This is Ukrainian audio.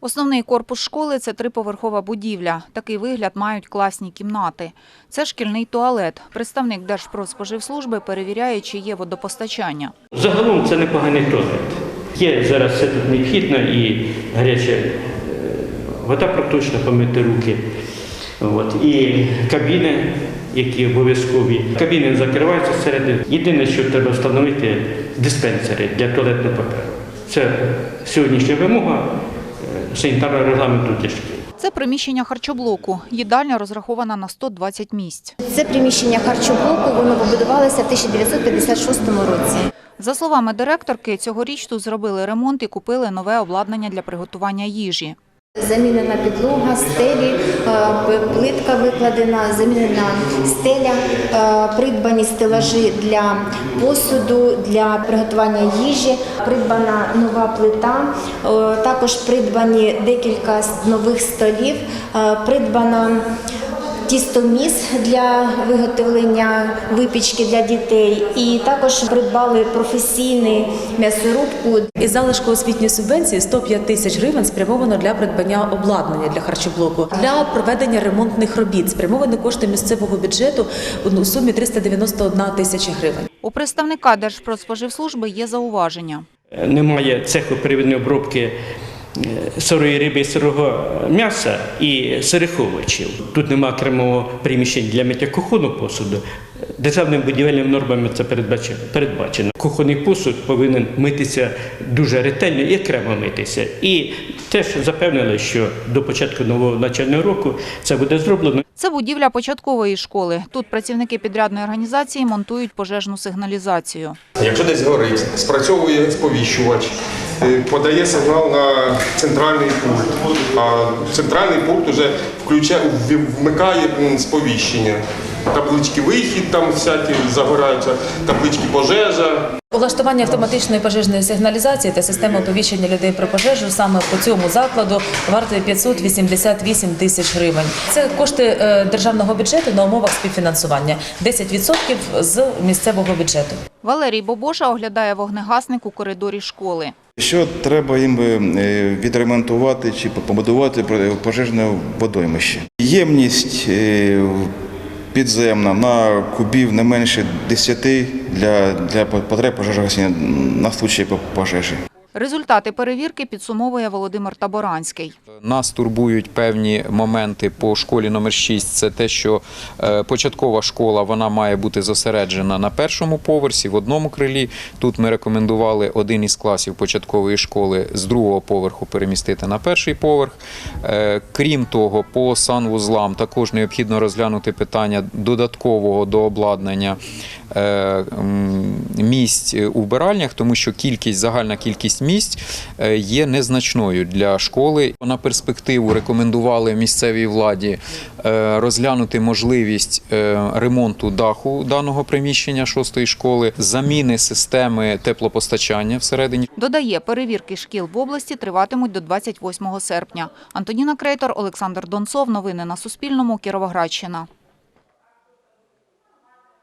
Основний корпус школи – це триповерхова будівля. Такий вигляд мають класні кімнати. Це шкільний туалет. Представник Держпродспоживслужби перевіряє, чи є водопостачання. Загалом це непоганий туалет. Є зараз все тут необхідно і гаряча е, вода проточна, помити руки. От. І кабіни, які обов'язкові. Кабіни закриваються всередині. Єдине, що треба встановити диспенсери для туалетного паперу. Це сьогоднішня вимога санітарного регламенту шкіл. Це приміщення харчоблоку. Їдальня розрахована на 120 місць. Це приміщення харчоблоку, воно побудувалося в 1956 році. За словами директорки, цьогоріч тут зробили ремонт і купили нове обладнання для приготування їжі. Замінена підлога, стелі, е, плитка викладена, замінена стеля, е, придбані стелажі для посуду, для приготування їжі, придбана нова плита, е, також придбані декілька нових столів, придбана тістоміс для виготовлення випічки для дітей, і також придбали професійну м'ясорубку Із залишку освітньої субвенції 105 тисяч гривень спрямовано для придбання обладнання для харчоблоку. Для проведення ремонтних робіт спрямовані кошти місцевого бюджету у сумі 391 тисяча гривень. У представника Держпродспоживслужби є зауваження. Немає цеху первинної обробки сирої риби сирого м'яса і сирих овочів. Тут немає окремого приміщення для миття кухонного посуду. Державними будівельними нормами це передбачено. передбачено. Кухонний посуд повинен митися дуже ретельно і окремо митися. І теж запевнили, що до початку нового навчального року це буде зроблено. Це будівля початкової школи. Тут працівники підрядної організації монтують пожежну сигналізацію. Якщо десь горить, спрацьовує сповіщувач, подає сигнал на центральний пульт. А центральний пульт вже включає, вмикає сповіщення. Таблички вихід там всякі загораються, таблички пожежа. Влаштування автоматичної пожежної сигналізації та системи оповіщення людей про пожежу саме по цьому закладу вартує 588 тисяч гривень. Це кошти е, державного бюджету на умовах співфінансування 10% з місцевого бюджету. Валерій Бобоша оглядає вогнегасник у коридорі школи. Що треба їм е, відремонтувати чи побудувати пожежне водоймище? Ємність е, підземна на кубів не менше 10 для, для потреб пожежогасіння на случай пожежі. Результати перевірки підсумовує Володимир Таборанський. Нас турбують певні моменти по школі номер 6. Це те, що е, початкова школа вона має бути зосереджена на першому поверсі в одному крилі. Тут ми рекомендували один із класів початкової школи з другого поверху перемістити на перший поверх. Е, Крім того, по санвузлам також необхідно розглянути питання додаткового до обладнання місць у вбиральнях, тому що кількість, загальна кількість місць е, є незначною для школи. На перспективу рекомендували місцевій владі е, розглянути можливість е, ремонту даху даного приміщення шостої школи, заміни системи теплопостачання всередині. Додає, перевірки шкіл в області триватимуть до 28 серпня. Антоніна Крейтор, Олександр Донцов. Новини на Суспільному. Кіровоградщина.